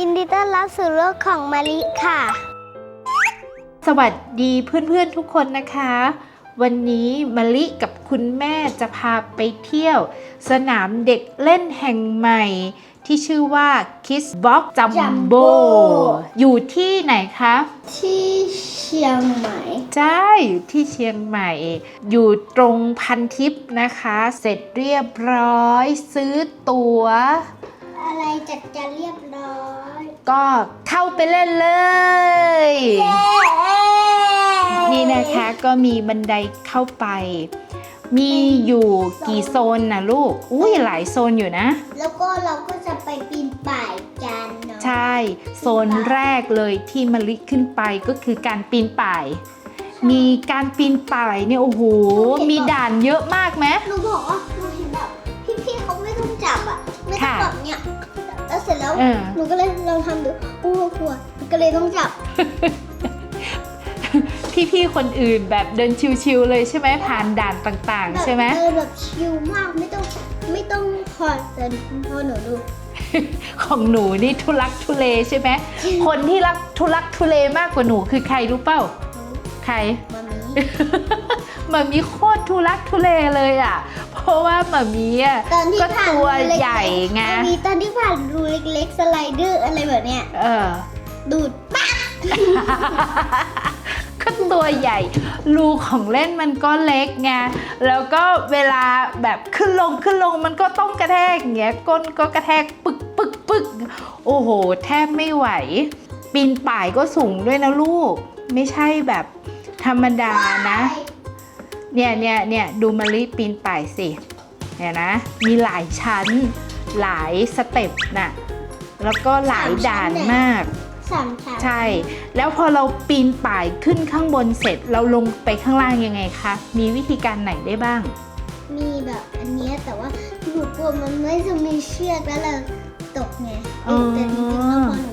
ยินดีต้อนรับสู่โลกของมะลิค่ะ สวัสดีเพื่อนๆทุกคนนะคะ วันนี้มะลิกับคุณแม่จะพาไปเที่ยว สนามเด็กเล่นแห่งใหม่ ที่ชื่อว่า Kids Box Jumbo Jumbo อยู่ที่ไหนคะ ที่เชียงใหม่ ใช่อยู่ที่เชียงใหม่ อยู่ตรงพันทิปนะคะ เสร็จเรียบร้อย ซื้อตัว๋ว อะไรจัดจะเรียบร้อยก็เข้าไปเล่นเลย นี่นะคะก็มีบันไดเข้าไป มีอยู่กี่โซนนะลูก อุ้ยหลายโซนอยู่นะ แล้วก็เราก็จะไปปีนป่ายกันเนาะใช่ โซนแรกเลยที่มะลิขึ้นไปก็คือการปีนป่าย มีการปีนป่ายเนี่ยโอ้โหมีด่านเยอะมากไหม หนูบอกว่า เนี้ยแล้วเสร็จแล้ว เออ หนูก็เลยลองทำดูโอ้โหกลัวก็เลยต้องจับ พี่ๆคนอื่นแบบเดินชิวๆเลยใช่ไหมผ่านด่านต่างๆ ใช่ไหม แบบเดินแบบชิลมากไม่ต้องไม่ต้องคอยแต่พอหนูดู ของหนูนี่ทุลักทุเลใช่ไหม คนที่รักทุลักทุเลมากกว่าหนูคือใครรู้เปล่า ใคร มามีหมามีโคตรทุลักทุเลเลยอะ เพราะว่าหมามีอะตอนที่ก็ผ่านตัวรูเล็กๆใหญ่ไง มันมีตอนที่ผ่านรูเล็กๆสไลเดอร์อะไรแบบเนี้ยเออ ดูดปั๊บ ก็ตัวใหญ่ รูของเล่นมันก็เล็กไง แล้วก็เวลาแบบขึ้นลงขึ้นลงมันก็ต้องกระแทกอย่างเงี้ย ก้นก็กระแทกปึกปึกปึกโอ้โห แทบไม่ไหว ปีนป่ายก็สูงด้วยนะลูก ไม่ใช่แบบ ธรรมดานะ เนี่ยเนี่ยเนี่ยดูมะลิปีนป่ายสิ เนี่ยนะ มีหลายชั้น หลายสเต็ปน่ะ แล้วก็หลายด่านมากสามชั้นใช่ แล้วพอเราปีนป่ายขึ้นข้างบนเสร็จ เราลงไปข้างล่างยังไงคะ มีวิธีการไหนได้บ้าง มีแบบอันเนี้ยแต่ว่าหนูกลัวมันไม่จะมีเชือกแล้วเราตกไงอ๋อแต่จริงๆแล้วพอหนู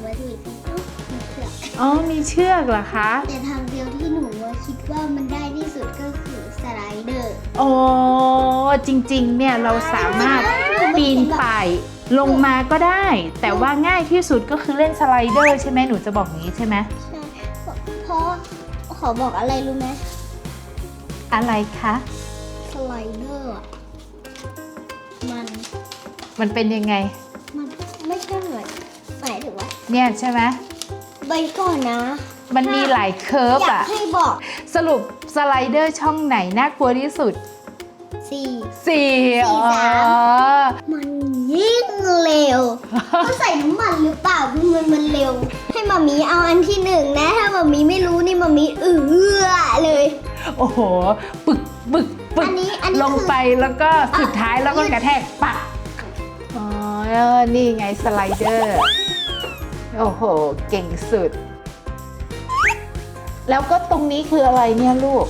อกอ๋อมีเชือกเหรอคะ แต่ทางเดียวที่หนูว่าคิดว่ามันได้ที่สุดก็คือสไลเดอร์โอ้จริงๆ เนี่ยเราสามารถปีนป่ายลงมาก็ได้ แต่ว่าง่ายที่สุดก็คือเล่นสไลเดอร์ใช่ไหมหนูจะบอกอย่างนี้ใช่ไหมใช่เพราะขอบอกอะไรรู้ไหมอะไรคะสไลเดอร์อะมันมันเป็นยังไง มันไม่ใช่เหมือนหมายถึงว่าเนี่ยใช่ไหม ใบก่อนนะ มันมีหลายเคิร์ฟอยากอะให้บอกสรุปสไลเดอร์ช่องไหนน่ากลัวที่สุดสี่ สี่สี่สามอ๋อมันยิ่งเร็วเขาใส่น้ำมันหรือเปล่ามันมันเร็ว ให้มามีเอาอันที่หนึ่งนะ ถ้ามามีไม่รู้นี่มามีเอือเลย โอ้โห ปึกปึกปึอักนนี้อันนี้ลงคือไปแล้วก็สุดท้ายแล้วก็กระแทกปักอ๋อนี่ไงสไลเดอร์ โอ้โห เก่งสุด แล้วก็ตรงนี้คืออะไรเนี่ยลูก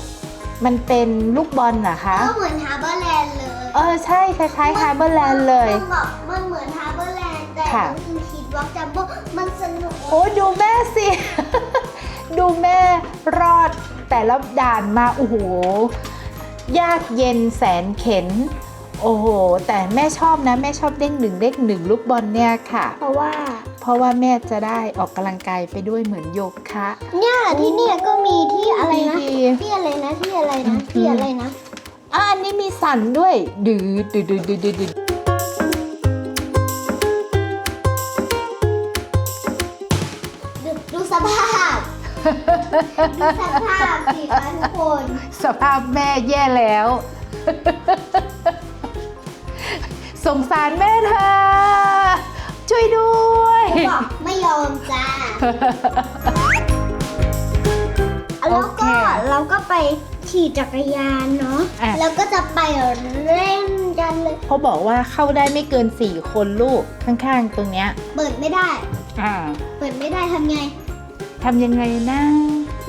มันเป็นลูกบอลเหรอคะ ก็เหมือนฮาร์เบอร์แลนด์เลยเออใช่คล้ายๆฮาร์เบอร์แลนด์เลย มันแบบมันเหมือนฮาร์เบอร์แลนด์แต่ค่ะ มันคือคิดว่าจัมโบ้มันสนุก โอ้ดูแม่สิ ดูแม่รอดแต่ละด่านมา โอ้โห ยากเย็นแสนเข็น โอ้โห แต่แม่ชอบนะ แม่ชอบเด้งหนึ่งเด้งหนึ่งลูกบอลเนี่ยค่ะ เพราะว่า เพราะว่าแม่จะได้ออกกำลังกายไปด้วยเหมือนโยคะเนี่ยที่เนี่ยก็มีที่อะไรนะ ดีที่อะไรนะที่อะไรนะที่อะไรนะอะอันนี้มีสั่นด้วยดืดดืดดืดดืดดืดดืดดูดูสภาพดูสภาพสิคะทุกคน สภาพแม่แย่แล้ว สงสารแม่เธอ ช่วยด้วย บอกไม่ยอมจ้าโอแล้วเคก็เราก็ไปขี่จักรยานเนาะ อะ แล้วก็จะไปเล่นกันเลย เขาบอกว่าเข้าได้ไม่เกิน 4 คนลูกข้างๆ ตรงเนี้ยเปิดไม่ได้ อ่าเปิดไม่ได้ทำไง ทำยังไงนะ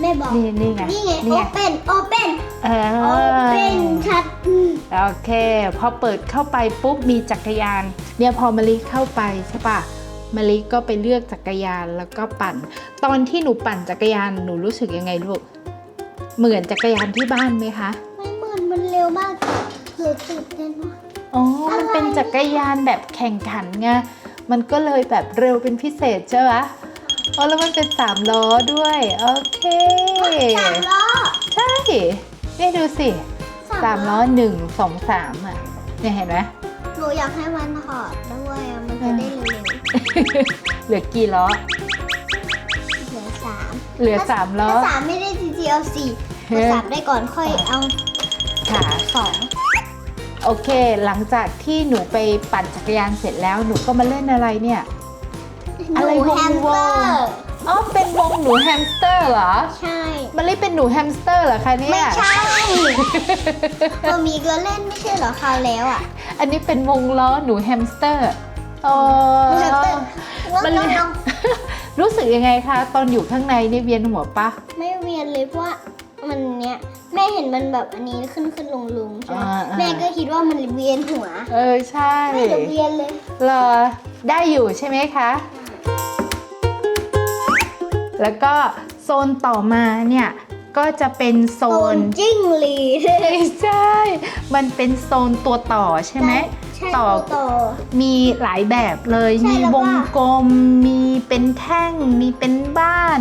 แม่บอก นี่นี่ไงนี่ไง นี่ไง open open เออ open ชัดอืมโอเค พอเปิดเข้าไปปุ๊บมีจักรยาน เนี่ยพอมะลิเข้าไปใช่ปะมะลิก็ไปเลือกจักรยานแล้วก็ปั่น ตอนที่หนูปั่นจักรยานหนูรู้สึกยังไงลูก เหมือนจักรยานที่บ้านไหมคะ ไม่เหมือนมันเร็วมากเผลอตื่นเต้นมากอ๋อ มันเป็นอะไรจักรยานแบบแข่งขันไง มันก็เลยแบบเร็วเป็นพิเศษใช่ไหม อ๋อแล้วมันเป็นสามล้อด้วย โอเค สามล้อ ใช่ นี่ดูสิสามล้อหนึ่งสองสามอะ เนี่ยเห็นไหมหนูอยากให้มันถอดด้วยอะมันจะได้เร็วเหลือกี่ล้อๆเหลือสามเหลือสามล้อถ้าสามไม่ได้จริงๆเอาสี่เฮ้พอยสามได้ก่อนค่อยเอาค่ะสองโอเค หลังจากที่หนูไปปั่นจักรยานเสร็จแล้วหนูก็มาเล่นอะไรเนี่ย อะไรหนูวงแฮมสเตอวงร์ อ๋อเป็นวงหนูแฮมสเตอร์เหรอใช่ มันเลยเป็นหนูแฮมสเตอร์เหรอคะเนี่ยไม่ใช่เรามีก็เล่นไม่ใช่เหรอคราวแล้วอะอันนี้เป็นวงล้อหนูแฮมสเตอร์อ๋อแฮมสเตอร์มันน้องรู้สึกยังไงคะตอนอยู่ข้างในนี่เวียนหัวปะๆไม่เวียนเลยเพราะว่ามันเนี้ยแม่เห็นมันแบบอันนี้ขึ้นขึ้นลงลงใช่ไหมอ่าอ่าแม่ก็คิดว่ามันเวียนหัวเออใช่ไม่จะเวียนเลย เหรอได้อยู่ใช่ไหมคะ แล้วก็โซนต่อมาเนี่ยก็จะเป็นโซโซนนจิ้งหรีดไม่ใช่ มันเป็นโซนตัวต่อใช่ไหม ใช่ต่อตัวต่อ มีหลายแบบเลย ใช่มีแล้ววก็งกลม มีเป็นแท่ง มีเป็นบ้าน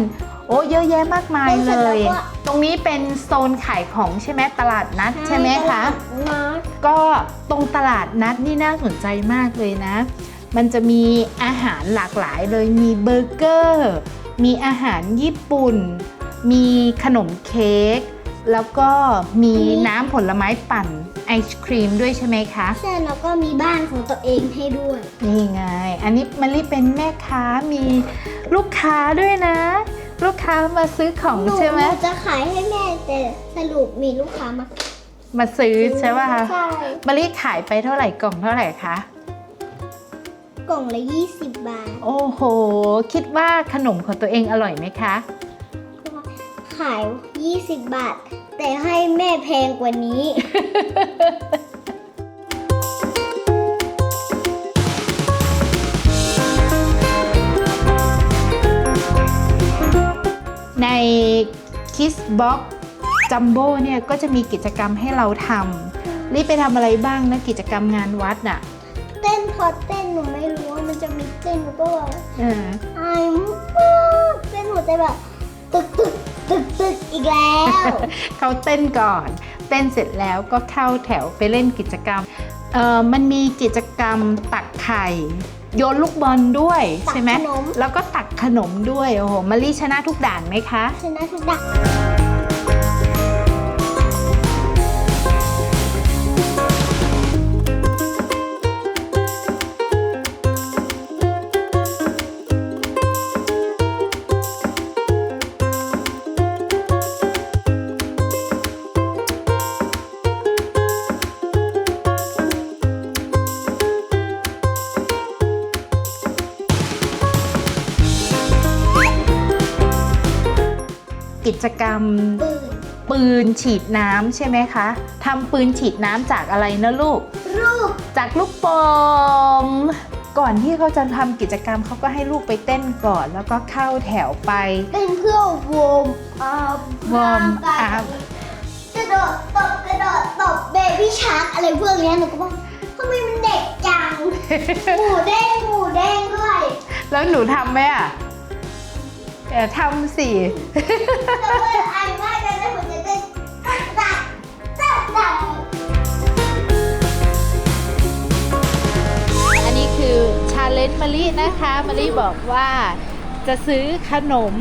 โอ้เยอะแยะมากมายแล้วเสเลร็จย แล้วก็ ตรงนี้เป็นโซนขายของใช่ไหมตลาดนัดใช่ไหมคะ มาก็ตรงตลาดนัดนี่น่าสนใจมากเลยนะ มันจะมีอาหารหลากหลายเลย มีเบอร์เกอร์ มีอาหารญี่ปุ่น มีขนมเค้ก แล้วก็มีน้ำผลไม้ปั่นไอศครีมด้วยใช่ไหมคะ ใช่แล้วก็มีบ้านของตัวเองให้ด้วย นี่ไง อันนี้มารีเป็นแม่ค้ามีลูกค้าด้วยนะ ลูกค้ามาซื้อของหนูใช่ไหมนูจะขายให้แม่แต่สรุปมีลูกค้ามา มาซื้อใช่ป่ะคะใช่ มารีขายไปเท่าไหร่กล่องเท่าไหร่คะ กล่องละ 20 บาท โอ้โห คิดว่าขนมของตัวเองอร่อยไหมคะ ขาย 20 บาท แต่ให้แม่แพงกว่านี้ ใน Kiss Box Jumbo เนี่ยก็จะมีกิจกรรมให้เราทำรีบไปทำอะไรบ้างนะกิจกรรมงานวัดน่ะ เต้นพอเต้นหนูไม่รู้ว่ามันจะมีเต้นหนูก็แบบเออไอ้มากเต้นหัวใจแบบตึกตึกตึกตึกอีกแล้ว เขาเต้นก่อน เต้นเสร็จแล้วก็เข้าแถวไปเล่นกิจกรรมเออมันมีกิจกรรมตักไข่โยนลูกบอลด้วยตักใช่ไหมขนม แล้วก็ตักขนมด้วยโอ้โหมารีชนะทุกด่านไหมคะ ชนะทุกดักกิ จกรรมปืนปืนฉีดน้ำใช่ไหมคะทำปืนฉีดน้ำจากอะไรนะลูก รูปจากลูกโป่งก่อนที่เขาจะทำกิจกรรมเขาก็ให้ลูกไปเต้นก่อน แล้วก็เข้าแถวไป เป็นเพื่อวอร์มอัพวอร์มอัพ กระโดดตบกระโดดตบเบบี้ชาร์กอะไรพวกเนี้ยหนูก็ว่าทำไมมันเด็กจัง หมูเด้งหมูเด้งด้วย แล้วหนูทำไหมอะ เออทำสิไอ้มากเลยนะหัวใจเต้นตัดตัดตัดอันนี้คือชาเลนจ์มะลินะคะมะลิบอกว่าจะซื้อขนม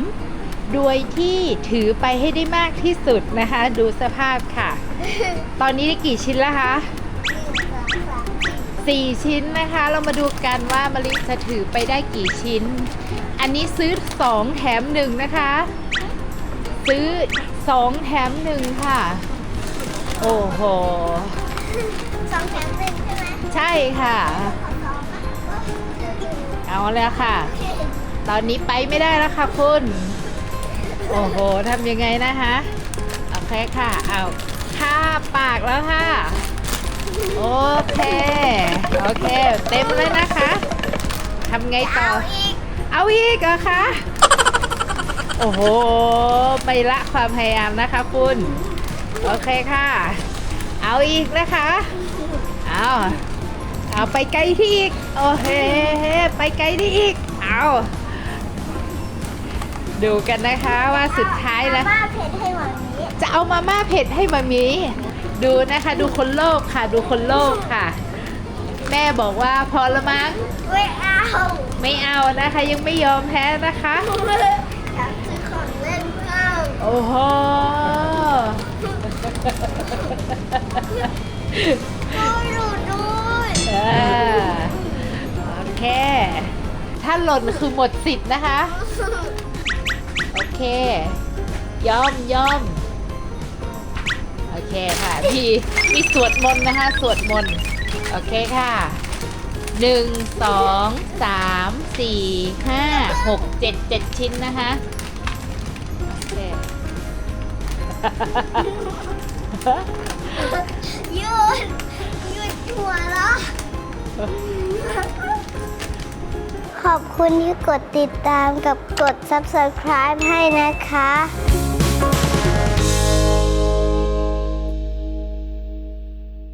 โดยที่ถือไปให้ได้มากที่สุดนะคะ ดูสภาพค่ะ ตอนนี้ได้กี่ชิ้นแล้วคะสี่ชิ้นนะคะ เรามาดูกันว่ามะลิจะถือไปได้กี่ชิ้น อันนี้ซื้อสองแถมหนึ่งนะคะ ซื้อสองแถมหนึ่งค่ะ โอ้โหสองแถมหนึ่งใช่ไหมใช่ค่ะ เอาแล้วค่ะ ตอนนี้ไปไม่ได้แล้วค่ะคุณ โอ้โหทำยังไงนะคะ โอเคค่ะ เอาค่าปากแล้วค่ะ โอเค โอเค เต็มเลยนะคะทำไงต่อ เอาอีกเอาอีกเหรอคะ โอ้โห ไม่ละความพยายามนะคะคุณ โอเคค่ะ เอาอีกนะคะ เอาเอาไปไกลที่อีก โอเค ไปไกลที่อีก เอาดูกันนะคะว่าสุดท้ายแล้วป้าเผ็ดให้หมามีจะเอามาม่าเผ็ดให้มามี ดูนะคะ ดูคนโลภค่ะ ดูคนโลภค่ะ แม่บอกว่าพอละมั้ง ไม่เอา ไม่เอานะคะยังไม่ยอมแพ้นะคะอยากซื้อของเล่นเพิ่มโอ้โหโอ้ยดูด้วยเออโอเค ถ้าหล่นคือหมดสิทธิ์นะคะ โอเค ยอมยอมโอเคค่ะพี่มีสวดมนต์นะคะ สวดมนต์ โอเคค่ะ หนึ่งสองสามสี่ห้าหกเจ็ดเจ็ดชิ้นนะคะหยุดหยุดหัวเราะขอบคุณที่กดติดตามกับกด subscribe ให้นะคะ